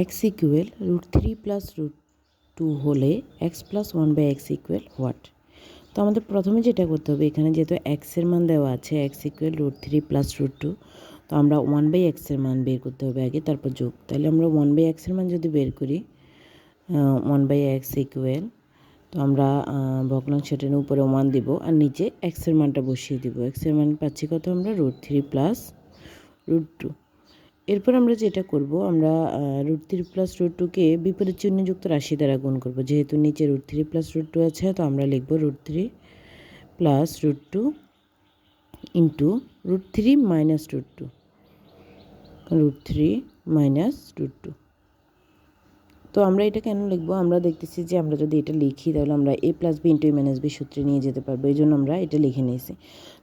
X equal root three plus root two হলে x plus one by x equal what তো আমাদের প্রথমে যেটা করতে হবে, এখানে যেহেতু এক্সের মান দেওয়া আছে x equal root three plus root two তো আমরা ওয়ান বাই এক্সের মান বের করতে হবে আগে, তারপর যোগ। তাহলে আমরা ওয়ান বাই এক্সের মান যদি বের করি ওয়ান বাই এক্স ইকুয়েল তো আমরা ভগ্নাংশটার উপরে ওয়ান দিব, আর নিচে এক্সের মানটা বসিয়ে দিব। এক্সের মান পাচ্ছি কত আমরা? Root three plus root two এরপর আমরা যেটা করব, আমরা রুট থ্রি প্লাস রুট টুকে বিপরীত চিহ্নযুক্ত রাশি দ্বারা গুণ করব। যেহেতু নিচে root three plus root two আছে, তো আমরা লিখব root three plus root two into root three minus root two root three minus root two তো আমরা এটা কেন লিখব? আমরা দেখতেছি যে আমরা যদি এটা লিখি, তাহলে আমরা a plus b into minus b সূত্রে নিয়ে যেতে পারব। এই জন্য আমরা এটা লিখে নিয়েছি।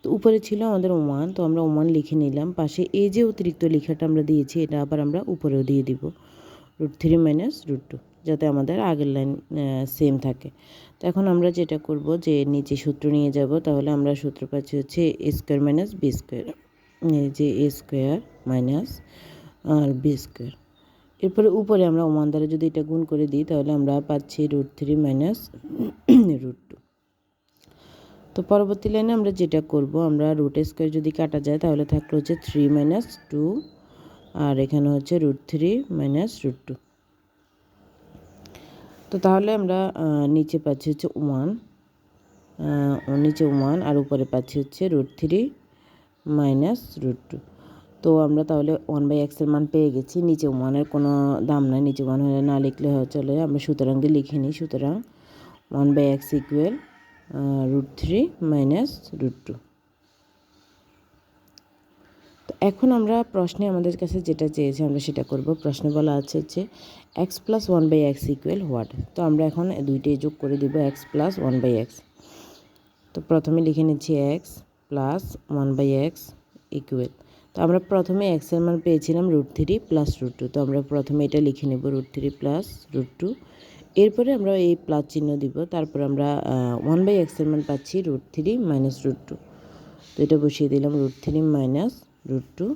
তো উপরে ছিল আমাদের ওয়ান, তো আমরা ওয়ান লিখে নিলাম। পাশে এই যে অতিরিক্ত লেখাটা আমরা দিয়েছি, এটা আবার আমরা উপরেও দিয়ে দিব। Root three minus root two যাতে আমাদের আগের লাইন সেম থাকে। তো এখন আমরা যেটা করব যে নিচে সূত্র নিয়ে যাব, তাহলে আমরা সূত্র পাচ্ছি হচ্ছে a square minus b square যে এ স্কোয়ার মাইনাস আর বি স্কোয়ার এরপরে উপরে আমরা ওয়ান দ্বারা যদি এটা গুণ করে দিই, তাহলে আমরা পাচ্ছি root three minus root two তো পরবর্তী লাইনে আমরা যেটা করব, আমরা রুট স্কোয়ার যদি কাটা যায়, তাহলে থাকল হচ্ছে থ্রি মাইনাস টু আর এখানে হচ্ছে root three minus root two তো তাহলে আমরা নিচে পাচ্ছি হচ্ছে ওয়ান নিচে ওয়ান আর উপরে পাচ্ছি হচ্ছে root three minus root two তো আমরা তাহলে ওয়ান বাই এক্সের মান পেয়ে গেছি। নিচে ওয়ানের কোনো দাম নাই। নিচে ওয়ান হলে না লিখলে হয় চলে। আমরা সুতরাং দিয়ে লিখে নিই। সুতরাং one by x equal root three minus root two তো এখন আমরা প্রশ্নে আমাদের কাছে যেটা চেয়েছে আমরা সেটা করব। প্রশ্নে বলা আছে হচ্ছে x plus one by x equal what তো আমরা এখন দুইটাই যোগ করে দিব x plus one by x তো প্রথমে লিখে নিচ্ছি x plus one by x equal তো আমরা প্রথমে এক্সের মান পেয়েছিলাম root three plus root two তো আমরা প্রথমে এটা লিখে নেব root three plus root two এরপরে আমরা এই প্লাস চিহ্ন দিব, তারপর আমরা ওয়ান বাই এক্সের মান পাচ্ছি root three minus root two তো এটা বসিয়ে দিলাম root three minus root two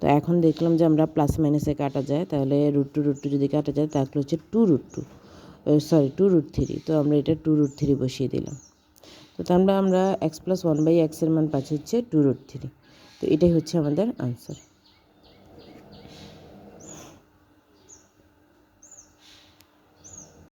তো এখন দেখলাম যে আমরা প্লাস মাইনাসে কাটা যায়, তাহলে রুট টু রুট টু যদি কাটা যায়, তাহলে হচ্ছে two root two sorry two root three তো আমরা এটা টু রুট থ্রি বসিয়ে দিলাম। তো তাহলে আমরা এক্স প্লাস ওয়ান বাই এক্সের মান পাচ্ছি হচ্ছে টু রুট থ্রি তো এটাই হচ্ছে আমাদের আনসার